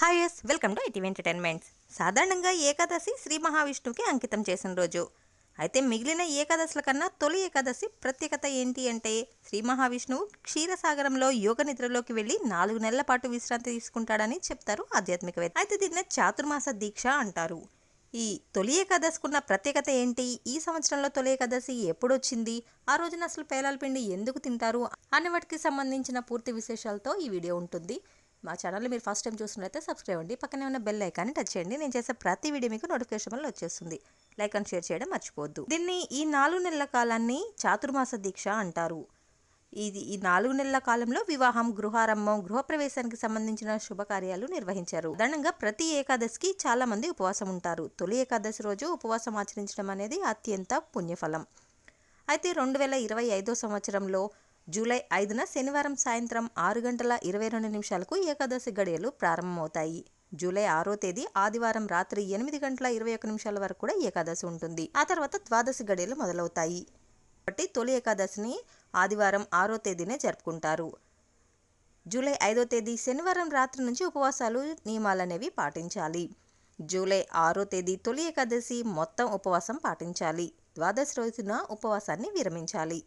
Hi yes welcome to ITV entertainments. సాధారణంగా ఏకాదశి శ్రీ మహావిష్ణువుకి అంకితం చేసిన రోజు. అయితే మిగిలిన ఏకాదశుల కన్నా తొలి ఏకాదశి ప్రత్యేకత ఏంటి అంటే శ్రీ మహావిష్ణువు క్షీరసాగరంలో యోగ నిద్రలోకి వెళ్ళి నాలుగు నెలల పాటు విశ్రాంతి తీసుకుంటాడని చెప్తారు ఆధ్యాత్మికవేత్త. అయితే దీన్ని చాతుర్మాస దీక్ష అంటారు. ఈ తొలి ఏకాదశికున్న ప్రత్యేకత ఏంటి? ఈ సంవత్సరంలో తొలి ఏకాదశి ఎప్పుడొచ్చింది? ఆ రోజున అసలు పేలాల పిండి ఎందుకు తింటారు? అనే వాటికి సంబంధించిన పూర్తి విశేషాలతో ఈ వీడియో ఉంటుంది. మా ఛానల్ మీరు ఫస్ట్ టైం చూస్తున్నట్లయితే సబ్స్క్రైబ్ అండి. పక్కనే ఉన్న బెల్ ఐకాన్ని టచ్ చేయండి. నేను చేసే ప్రతి వీడియో మీకు నోటిఫికేషన్ వల్ల వచ్చేస్తుంది. లైక్ అండ్ షేర్ చేయడం మర్చిపోవద్దు. దీన్ని ఈ నాలుగు నెలల కాలాన్ని చాతుర్మాస దీక్ష అంటారు. ఇది ఈ నాలుగు నెలల కాలంలో వివాహం గృహారంభం గృహప్రవేశానికి సంబంధించిన శుభకార్యాలు నిర్వహించారు. దానంగా ప్రతి ఏకాదశికి చాలా మంది ఉపవాసం ఉంటారు. తొలి ఏకాదశి రోజు ఉపవాసం ఆచరించడం అనేది అత్యంత పుణ్యఫలం. అయితే రెండు వేల ఇరవై ఐదో సంవత్సరంలో జూలై ఐదున శనివారం సాయంత్రం ఆరు గంటల ఇరవై రెండు నిమిషాలకు ఏకాదశి గడియలు ప్రారంభమవుతాయి. జూలై ఆరో తేదీ ఆదివారం రాత్రి ఎనిమిది గంటల ఇరవై ఒక్క నిమిషాల వరకు కూడా ఏకాదశి ఉంటుంది. ఆ తర్వాత ద్వాదశి గడియలు మొదలవుతాయి. కాబట్టి తొలి ఏకాదశిని ఆదివారం ఆరో తేదీనే జరుపుకుంటారు. జూలై ఐదో తేదీ శనివారం రాత్రి నుంచి ఉపవాసాలు నియమాలనేవి పాటించాలి. జూలై ఆరో తేదీ తొలి ఏకాదశి మొత్తం ఉపవాసం పాటించాలి. ద్వాదశి రోజున ఉపవాసాన్ని విరమించాలి.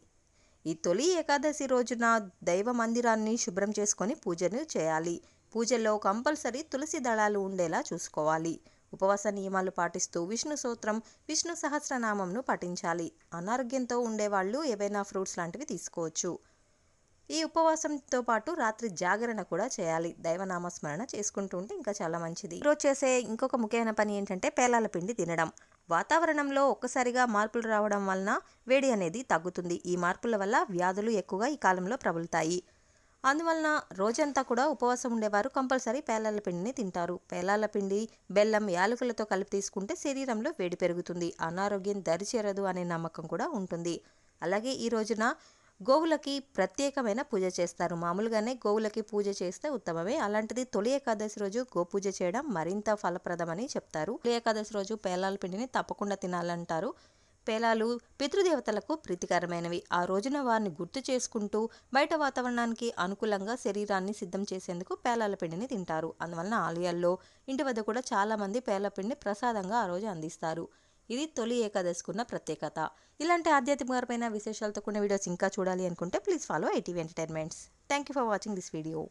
ఈ తొలి ఏకాదశి రోజున దైవ మందిరాన్ని శుభ్రం చేసుకొని పూజను చేయాలి. పూజల్లో కంపల్సరీ తులసి దళాలు ఉండేలా చూసుకోవాలి. ఉపవాస నియమాలు పాటిస్తూ విష్ణు సూత్రం విష్ణు సహస్రనామంను పఠించాలి. అనారోగ్యంతో ఉండేవాళ్ళు ఏవైనా ఫ్రూట్స్ లాంటివి తీసుకోవచ్చు. ఈ ఉపవాసంతో పాటు రాత్రి జాగరణ కూడా చేయాలి. దైవనామస్మరణ చేసుకుంటూ ఉంటే ఇంకా చాలా మంచిది. ఈరోజు చేసే ఇంకొక ముఖ్యమైన పని ఏంటంటే పేలాల పిండి తినడం. వాతావరణంలో ఒక్కసారిగా మార్పులు రావడం వలన వేడి అనేది తగ్గుతుంది. ఈ మార్పుల వల్ల వ్యాధులు ఎక్కువగా ఈ కాలంలో ప్రబలుతాయి. అందువలన రోజంతా కూడా ఉపవాసం ఉండేవారు. కంపల్సరీ పేలాల పిండిని తింటారు. పేలాల పిండి బెల్లం యాలకులతో కలిపి తీసుకుంటే శరీరంలో వేడి పెరుగుతుంది. అనారోగ్యం దరిచేరదు అనే నమ్మకం కూడా ఉంటుంది. అలాగే ఈ రోజున గోవులకి ప్రత్యేకమైన పూజ చేస్తారు. మామూలుగానే గోవులకి పూజ చేస్తే ఉత్తమమే. అలాంటిది తొలి ఏకాదశి రోజు గోపూజ చేయడం మరింత ఫలప్రదమని చెప్తారు. తొలి ఏకాదశి రోజు పేలాల పిండిని తప్పకుండా తినాలంటారు. పేలాలు పితృదేవతలకు ప్రీతికరమైనవి. ఆ రోజున వారిని గుర్తు చేసుకుంటూ బయట వాతావరణానికి అనుకూలంగా శరీరాన్ని సిద్ధం చేసేందుకు పేలాల పిండిని తింటారు. అందువలన ఆలయాల్లో ఇంటి వద్ద కూడా చాలామంది పేలాల పిండి ప్రసాదంగా ఆ రోజు అందిస్తారు. ఇది తొలి ఏకాదశికున్న ప్రత్యేకత. ఇలాంటి ఆధ్యాత్మికపరమైన విశేషాలతో కూడిన వీడియోస్ ఇంకా చూడాలి అనుకుంటే please follow ITV entertainments. Thank you for watching this video